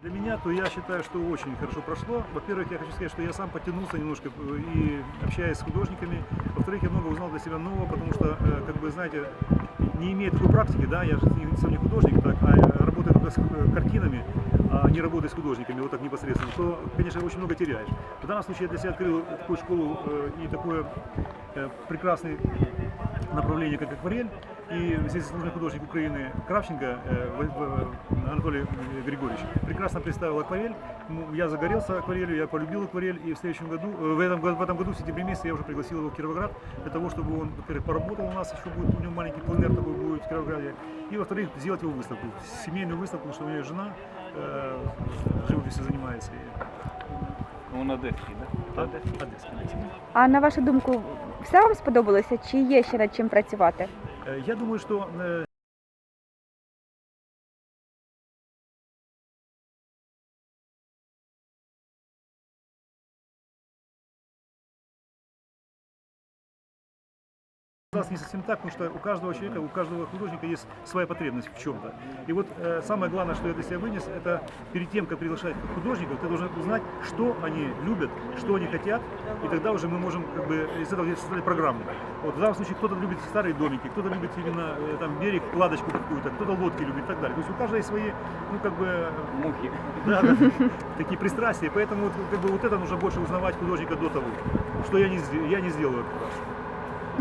Для меня, то я считаю, что очень хорошо прошло. Во-первых, я хочу сказать, что я сам потянулся немножко э, и общаясь с художниками. Во-вторых, я много узнал для себя нового, потому что, э, как бы, знаете, не имея такой практики, да, я же сам не художник, так, а э, работаю только с картинами, а не работаю с художниками, вот так непосредственно, то, конечно, очень много теряешь. В данном случае я для себя открыл такую школу и такое э, прекрасное направление, как акварель. И здесь заслуженный художник Украины Кравченко э, Анатолий Григорьевич прекрасно представил акварель. Ну, Я загорелся акварелью, я полюбил акварель, и в следующем году, э, в этом, в этом году, в сентябре месяце, я уже пригласил его в Кировоград для того, чтобы он, во-первых, поработал у нас, еще будет у него маленький пленер такой будет в Кировограде, и, во-вторых, сделать его выставку, семейную выставку, потому что у меня жена э, живописью занимается. И, Он одеський, да? Од- Одесский, Одесский. А на вашу думку, все вам сподобалося? Чи є ще над чим працювати? Я думаю, что Казалось, не совсем так, потому что у каждого человека, у каждого художника есть своя потребность в чем-то. И вот э, самое главное, что я для себя вынес, это перед тем, как приглашать художников, ты должен узнать, что они любят, что они хотят, и тогда уже мы можем как бы из этого создать программу. Вот в данном случае кто-то любит старые домики, кто-то любит именно э, там берег, кладочку какую-то, кто-то лодки любит и так далее. То есть у каждого есть свои, ну как бы Мухи. да, да, такие пристрастия. Поэтому вот, как бы вот это нужно больше узнавать художника до того, что я не, я не сделаю этот раз.